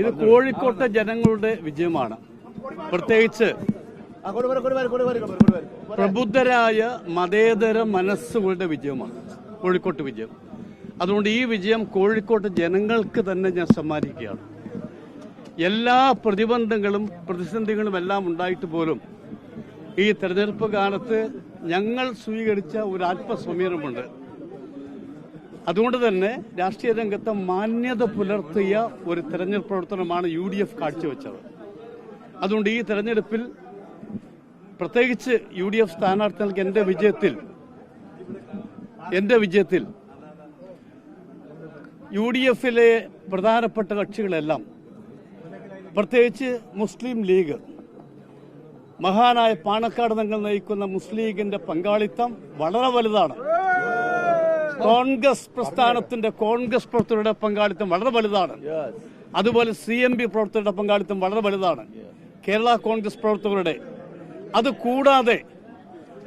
ഇത് കോഴിക്കോട്ടെ ജനങ്ങളുടെ വിജയമാണ്. പ്രത്യേകിച്ച് പ്രബുദ്ധരായ മതേതര മനസ്സുകളുടെ വിജയമാണ്. കോഴിക്കോട്ട് വിജയം. അതുകൊണ്ട് ഈ വിജയം കോഴിക്കോട്ട് ജനങ്ങൾക്ക് തന്നെ ഞാൻ സമ്മാനിക്കുകയാണ്. എല്ലാ പ്രതിബന്ധങ്ങളും പ്രതിസന്ധികളും എല്ലാം ഉണ്ടായിട്ട് പോലും ഈ തെരഞ്ഞെടുപ്പ് കാലത്ത് ഞങ്ങൾ സ്വീകരിച്ച ഒരു ആത്മസമീപനമുണ്ട് അതുകൊണ്ട് തന്നെ രാഷ്ട്രീയ രംഗത്ത് മാന്യത പുലർത്തിയ ഒരു തെരഞ്ഞെടുപ്പ് പ്രവർത്തനമാണ് യു ഡി എഫ് കാഴ്ചവെച്ചത്. അതുകൊണ്ട് ഈ തെരഞ്ഞെടുപ്പിൽ പ്രത്യേകിച്ച് യു ഡി എഫ് സ്ഥാനാർത്ഥികൾക്ക് എന്റെ വിജയത്തിൽ എന്റെ വിജയത്തിൽ യു ഡി എഫിലെ പ്രധാനപ്പെട്ട കക്ഷികളെല്ലാം പ്രത്യേകിച്ച് മുസ്ലിം ലീഗ് മഹാനായ പാണക്കാട് തങ്ങൾ നയിക്കുന്ന മുസ്ലിം ലീഗിന്റെ പങ്കാളിത്തം വളരെ വലുതാണ്. കോൺഗ്രസ് പ്രസ്ഥാനത്തിന്റെ കോൺഗ്രസ് പ്രവർത്തകരുടെ പങ്കാളിത്തം വളരെ വലുതാണ്. അതുപോലെ സി എം പി പ്രവർത്തകരുടെ പങ്കാളിത്തം വളരെ വലുതാണ്. കേരള കോൺഗ്രസ് പ്രവർത്തകരുടെ. അത് കൂടാതെ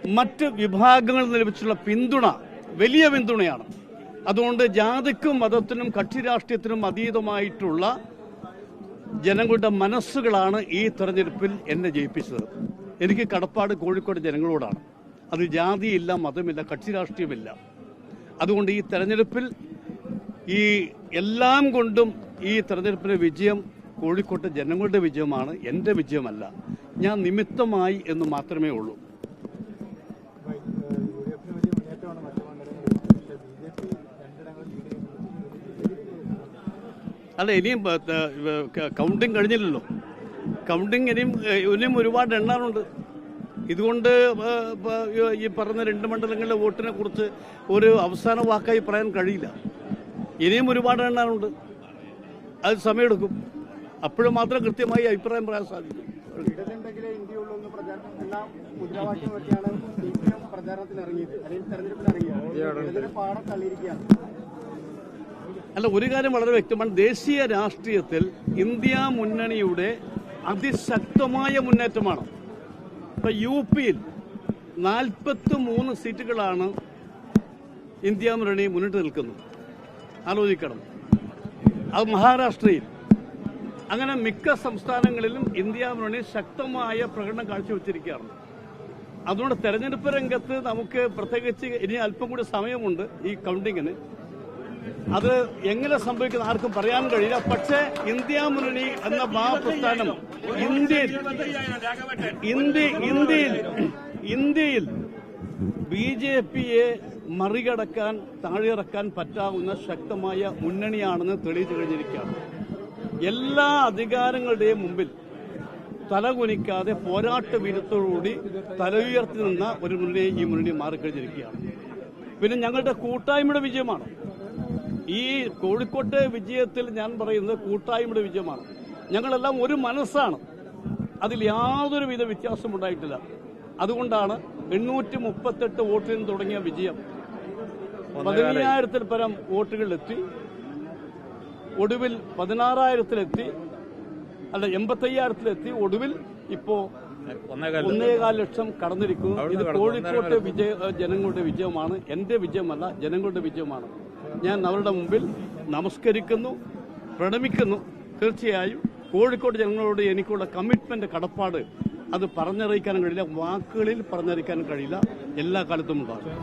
മറ്റ് വിഭാഗങ്ങളിൽ ലഭിച്ചുള്ള പിന്തുണ വലിയ പിന്തുണയാണ്. അതുകൊണ്ട് ജാതിക്കും മതത്തിനും കക്ഷി രാഷ്ട്രീയത്തിനും അതീതമായിട്ടുള്ള ജനങ്ങളുടെ മനസ്സുകളാണ് ഈ തെരഞ്ഞെടുപ്പിൽ എന്നെ ജയിപ്പിച്ചത്. എനിക്ക് കടപ്പാട് കോഴിക്കോട് ജനങ്ങളോടാണ്. അത് ജാതിയില്ല മതമില്ല കക്ഷി രാഷ്ട്രീയമില്ല. അതുകൊണ്ട് ഈ തെരഞ്ഞെടുപ്പിൽ ഈ എല്ലാം കൊണ്ടും ഈ തെരഞ്ഞെടുപ്പിലെ വിജയം കോഴിക്കോട്ടെ ജനങ്ങളുടെ വിജയമാണ് എന്റെ വിജയമല്ല. ഞാൻ നിമിത്തമായി എന്ന് മാത്രമേ ഉള്ളൂ. അല്ല ഇനിയും കൗണ്ടിങ് കഴിഞ്ഞില്ലല്ലോ. കൗണ്ടിങ് ഇനിയും ഇനിയും ഒരുപാട് എണ്ണാറുണ്ട്. ഇതുകൊണ്ട് ഈ പറഞ്ഞ രണ്ട് മണ്ഡലങ്ങളിലെ വോട്ടിനെ കുറിച്ച് ഒരു അവസാന വാക്കായി പറയാൻ കഴിയില്ല. ഇനിയും ഒരുപാട് എണ്ണാനുണ്ട്. അത് സമയമെടുക്കും. അപ്പോഴും മാത്രം കൃത്യമായി അഭിപ്രായം പറയാൻ സാധിക്കും. അല്ല ഒരു കാര്യം വളരെ വ്യക്തമാണ്. ദേശീയ രാഷ്ട്രീയത്തിൽ ഇന്ത്യ മുന്നണിയുടെ അതിശക്തമായ മുന്നേറ്റമാണ്. ഇപ്പൊ യു പിയിൽ നാൽപ്പത്തി മൂന്ന് സീറ്റുകളാണ് ഇന്ത്യ മുന്നണി മുന്നിട്ട് നിൽക്കുന്നത്. ആലോചിക്കണം. അത് മഹാരാഷ്ട്രയിൽ. അങ്ങനെ മിക്ക സംസ്ഥാനങ്ങളിലും ഇന്ത്യ മുന്നണി ശക്തമായ പ്രകടനം കാഴ്ചവെച്ചിരിക്കുകയാണ്. അതുകൊണ്ട് തെരഞ്ഞെടുപ്പ് രംഗത്ത് നമുക്ക് പ്രത്യേകിച്ച് ഇനി അല്പം കൂടി സമയമുണ്ട് ഈ കൗണ്ടിങ്ങിന് അത് എങ്ങനെ സംഭവിക്കുന്ന ആർക്കും പറയാൻ കഴിയില്ല. പക്ഷേ ഇന്ത്യ മുന്നണി എന്ന മഹാപ്രസ്ഥാനം ഇന്ത്യയിൽ ഇന്ത്യ ഇന്ത്യയിൽ ഇന്ത്യയിൽ ബി ജെ പിയെ മറികടക്കാൻ താഴെയിറക്കാൻ പറ്റാവുന്ന ശക്തമായ മുന്നണിയാണെന്ന് തെളിയിച്ചു കഴിഞ്ഞിരിക്കുകയാണ്. എല്ലാ അധികാരങ്ങളുടെയും മുമ്പിൽ തലകുനിക്കാതെ പോരാട്ട വീരത്തോടുകൂടി തല ഉയർത്തി നിന്ന ഒരു മുന്നണി ഈ മുന്നണി മാറിക്കഴിഞ്ഞിരിക്കുകയാണ്. പിന്നെ ഞങ്ങളുടെ കൂട്ടായ്മയുടെ വിജയമാണ്? ഈ കോഴിക്കോട്ടെ വിജയത്തിൽ ഞാൻ പറയുന്നത് കൂട്ടായ്മയുടെ വിജയമാണ്. ഞങ്ങളെല്ലാം ഒരു മനസ്സാണ്. അതിൽ യാതൊരു വിധ വ്യത്യാസം ഉണ്ടായിട്ടില്ല. അതുകൊണ്ടാണ് എണ്ണൂറ്റി മുപ്പത്തെട്ട് വോട്ടിൽ നിന്ന് തുടങ്ങിയ വിജയം. പതിനയ്യായിരത്തിൽ പരം വോട്ടുകളിലെത്തി. ഒടുവിൽ പതിനാറായിരത്തിലെത്തി. അല്ല എൺപത്തയ്യായിരത്തിലെത്തി. ഒടുവിൽ ഇപ്പോ ഒന്നേകാൽ ലക്ഷം. കടന്നിരിക്കുന്നു. ഇത് കോഴിക്കോട്ടെ വിജയ ജനങ്ങളുടെ വിജയമാണ്. എന്റെ വിജയമല്ല ജനങ്ങളുടെ വിജയമാണ്. ഞാൻ അവരുടെ മുമ്പിൽ നമസ്കരിക്കുന്നു പ്രണമിക്കുന്നു. തീർച്ചയായും കോഴിക്കോട് ജനങ്ങളോട് എനിക്കുള്ള കമ്മിറ്റ്മെന്റ് കടപ്പാട് അത് പറഞ്ഞറിയിക്കാനും കഴിയില്ല വാക്കുകളിൽ പറഞ്ഞറിയിക്കാനും കഴിയില്ല. എല്ലാ കാലത്തും ഉണ്ടാകും.